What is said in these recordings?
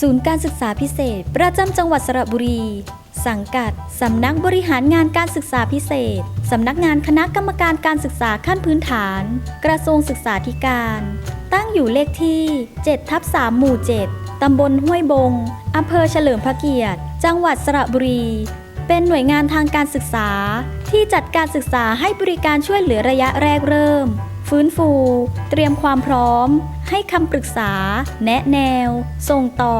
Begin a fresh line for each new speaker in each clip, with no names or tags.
ศูนย์การศึกษาพิเศษ ประจำจังหวัดสระบุรี สังกัด สำนักบริหารงานการศึกษาพิเศษ สำนักงานคณะกรรมการการศึกษาขั้นพื้นฐาน กระทรวงศึกษาธิการ ตั้งอยู่เลขที่7ทับ3หมู่ 7 ตำบลห้วยบง อำเภอเฉลิมพระเกียรติ จังหวัดสระบุรี เป็นหน่วยงานทางการศึกษา ที่จัดการศึกษาให้บริการช่วยเหลือระยะแรกเริ่ม ฟื้นฟู เตรียมความพร้อม ให้คำปรึกษา แนะแนว ส่งต่อ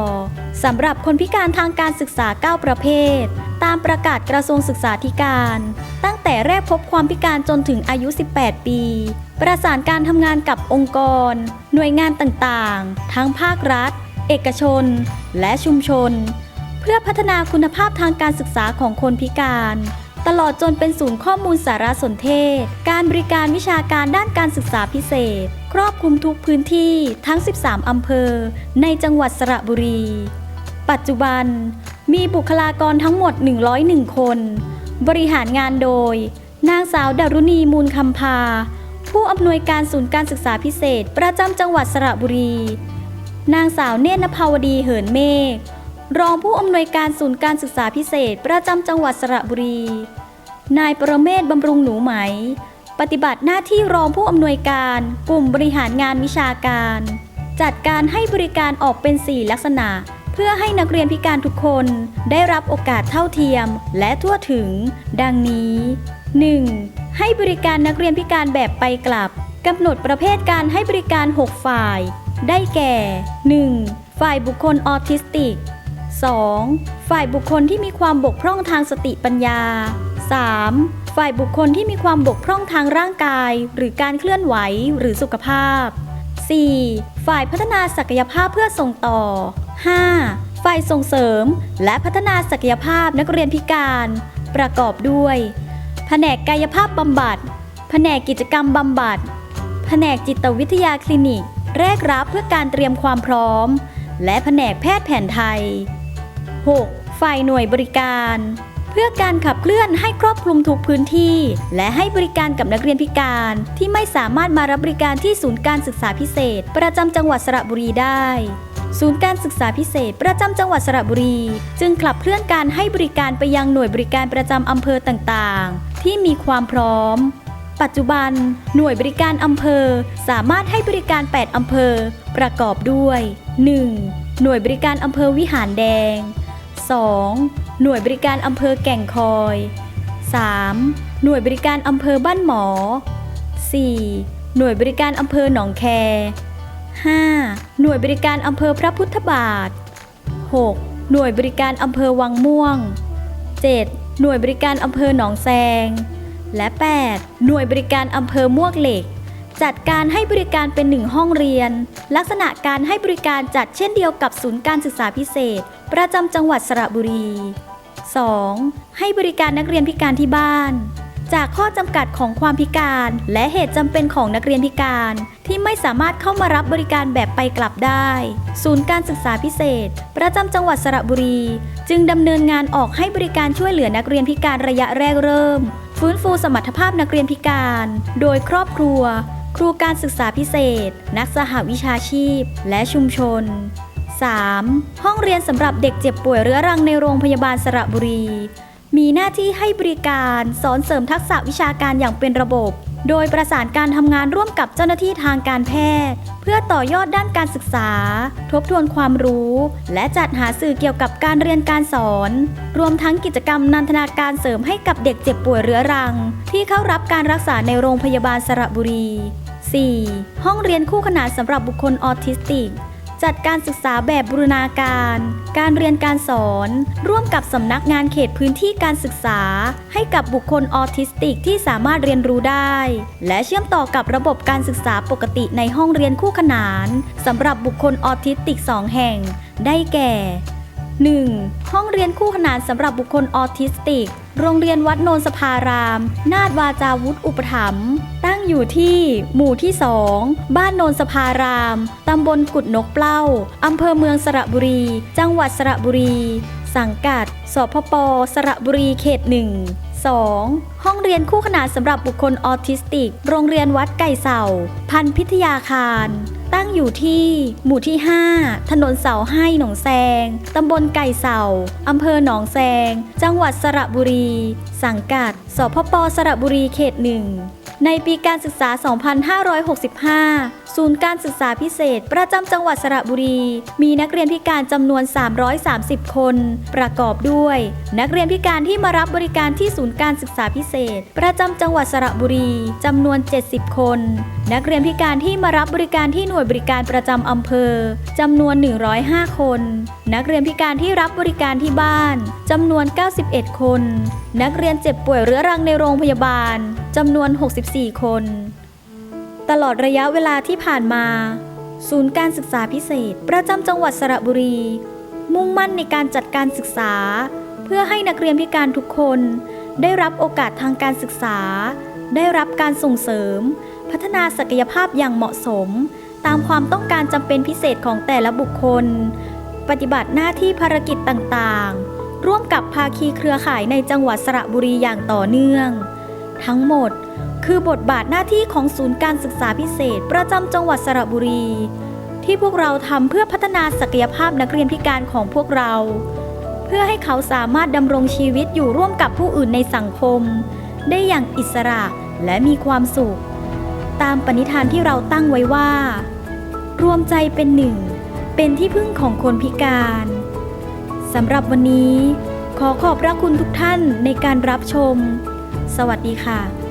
สำหรับคนพิการทางการศึกษา 9 ประเภท ตามประกาศกระทรวงศึกษาธิการ ตั้งแต่แรกพบความพิการจนถึงอายุ 18 ปี ประสานการทำงานกับองค์กร หน่วยงานต่างๆ ทั้งภาครัฐ เอกชน และชุมชน เพื่อพัฒนาคุณภาพทางการศึกษาของคนพิการ ตลอดจนเป็นศูนย์ข้อมูลสารสนเทศ การบริการวิชาการด้านการศึกษาพิเศษ ครอบคลุมทุกพื้นที่ทั้ง 13 อำเภอ ในจังหวัดสระบุรี ปัจจุบัน มีบุคลากรทั้งหมด 101 คน บริหารงานโดย นางสาวดารุณีมูลคำพา ผู้อำนวยการศูนย์การศึกษาพิเศษ ประจำจังหวัดสระบุรี นางสาวเนตรนภาวดีเหินเมฆ รองผู้อำนวยการศูนย์การศึกษาพิเศษ ประจำจังหวัดสระบุรี นายประเมศบำรุงหนูไหม ปฏิบัติหน้าที่รองผู้อำนวยการ กลุ่มบริหารงานวิชาการ จัดการให้บริการออกเป็น 4 ลักษณะ เพื่อให้นักเรียนพิการทุกคนได้รับโอกาสเท่าเทียมและทั่วถึง ดังนี้ 1. ให้บริการนักเรียนพิการแบบไปกลับกำหนดประเภทการให้บริการ 6 ฝ่าย ได้แก่ 1. ฝ่ายบุคคลออทิสติก 2. ฝ่ายบุคคลที่มีความบกพร่องทางสติปัญญา 3. ฝ่ายบุคคลที่มีความบกพร่องทางร่างกาย หรือการเคลื่อนไหวหรือสุขภาพ 4. ฝ่ายพัฒนาศักยภาพเพื่อส่งต่อ 5. ฝ่ายส่งเสริม และพัฒนาศักยภาพนักเรียนพิการ ประกอบด้วย แผนกกายภาพบำบัด แผนกกิจกรรมบำบัด แผนกจิตวิทยาคลินิก แรกรับเพื่อการเตรียมความพร้อม และแผนกแพทย์แผนไทย 6. ฝ่ายหน่วยบริการ เพื่อการขับเคลื่อนให้ครอบคลุมทุกพื้นที่ และให้บริการกับนักเรียนพิการ ที่ไม่สามารถมารับบริการที่ศูนย์การศึกษาพิเศษ ประจำจังหวัดสระบุรีได้ศูนย์การศึกษาพิเศษประจำจังหวัดสระบุรี จึงขับเคลื่อนการให้บริการไปยังหน่วยบริการประจำอำเภอต่างๆ ที่มีความพร้อม ปัจจุบัน หน่วยบริการอำเภอสามารถให้บริการ 8 อำเภอ ประกอบด้วย 1. หน่วยบริการอำเภอวิหารแดง 2. หน่วยบริการอำเภอแก่งคอย 3. หน่วยบริการอำเภอบ้านหมอ 4. หน่วยบริการอำเภอหนองแค 5. หน่วยบริการอำเภอพระพุทธบาท 6. หน่วยบริการอำเภอวังม่วง 7. หน่วยบริการอำเภอหนองแซง และ 8. หน่วยบริการอำเภอมวกเหล็ก จัดการให้บริการเป็นหนึ่งห้องเรียน ลักษณะการให้บริการจัดเช่นเดียวกับศูนย์การศึกษาพิเศษ ประจำจังหวัดสระบุรี 2. ให้บริการนักเรียนพิการที่บ้าน จากข้อจำกัดของความพิการ และเหตุจำเป็นของนักเรียนพิการ ที่ไม่สามารถเข้ามารับบริการแบบไปกลับได้ ศูนย์การศึกษาพิเศษ ประจำจังหวัดสระบุรี จึงดำเนินงานออกให้บริการช่วยเหลือนักเรียนพิการระยะแรกเริ่ม ฟื้นฟูสมรรถภาพนักเรียนพิการ โดยครอบครัว ครูการศึกษาพิเศษ นักสหวิชาชีพ และชุมชน 3. ห้องเรียนสำหรับเด็กเจ็บป่วยเรื้อรังในโรงพยาบาลสระบุรี มีหน้าที่ให้บริการสอนเสริมทักษะวิชาการอย่างเป็นระบบ โดยประสานการทำงานร่วมกับเจ้าหน้าที่ทางการแพทย์ เพื่อต่อยอดด้านการศึกษา ทบทวนความรู้ และจัดหาสื่อเกี่ยวกับการเรียนการสอน รวมทั้งกิจกรรมนันทนาการเสริมให้กับเด็กเจ็บป่วยเรื้อรัง ที่เข้ารับการรักษาในโรงพยาบาลสระบุรี 4. ห้องเรียนคู่ขนานสำหรับบุคคลออทิสติก จัดการศึกษาแบบบูรณาการ การเรียนการสอน ร่วมกับสำนักงานเขตพื้นที่การศึกษา ให้กับบุคคลออทิสติกที่สามารถเรียนรู้ได้ และเชื่อมต่อกับระบบการศึกษาปกติในห้องเรียนคู่ขนานสำหรับบุคคลออทิสติก 2 แห่ง ได้แก่ 1. ห้องเรียนคู่ขนานสำหรับบุคคลออทิสติก โรงเรียนวัดโนนสภาราม นาดวาจาวุฒิอุปถัมภ์ตั้งอยู่ที่ หมู่ที่ 2 บ้านโนนสภาราม ตำบลกุดนกเปล้า อำเภอเมืองสระบุรี จังหวัดสระบุรี สังกัด สพป สระบุรีเขตหนึ่ง 2. ห้องเรียนคู่ขนานสำหรับบุคคลออทิสติก โรงเรียนวัดไก่เสา พันพิทยาคาร ตั้งตั้งอยู่ที่หมู่ที่ 5 ถนนเสาให้หนองแซง ตำบลไก่เสาอำเภอหนองแซง จังหวัดสระบุรี สังกัด สพปสระบุรีเขตหนึ่งในปีการศึกษา 2565 ศูนย์การศึกษาพิเศษ ประจำจังหวัดสระบุรี มีนักเรียนพิการจำนวน 330 คน ประกอบด้วย นักเรียนพิการที่มารับบริการที่ศูนย์การศึกษาพิเศษ ประจำจังหวัดสระบุรีจำนวน 70 คน นักเรียนพิการที่มารับบริการที่หน่วยบริการประจำอำเภอจำนวน 105 คน นักเรียนพิการที่รับบริการที่บ้านจำนวน 91 คน นักเรียนเจ็บป่วยเรื้อรังในโรงพยาบาลจำนวน 64 คน ตลอดระยะเวลาที่ผ่านมา ศูนย์การศึกษาพิเศษ ประจำจังหวัดสระบุรี มุ่งมั่นในการจัดการศึกษา เพื่อให้นักเรียนพิการทุกคน ได้รับโอกาสทางการศึกษา ได้รับการส่งเสริม พัฒนาศักยภาพอย่างเหมาะสม ตามความต้องการจำเป็นพิเศษของแต่ละบุคคล ปฏิบัติหน้าที่ภารกิจต่างๆ ร่วมกับภาคีเครือข่ายในจังหวัดสระบุรีอย่างต่อเนื่อง ทั้งหมดคือบทบาทหน้าที่ของศูนย์การศึกษาพิเศษประจำจังหวัดสระบุรี ที่พวกเราทำเพื่อพัฒนาศักยภาพนักเรียนพิการของพวกเรา เพื่อให้เขาสามารถดำรงชีวิตอยู่ร่วมกับผู้อื่นในสังคม ได้อย่างอิสระและมีความสุข ตามปณิธานที่เราตั้งไว้ว่า รวมใจเป็นหนึ่ง เป็นที่พึ่งของคนพิการสำหรับวันนี้ ขอขอบพระคุณทุกท่านในการรับชม สวัสดีค่ะ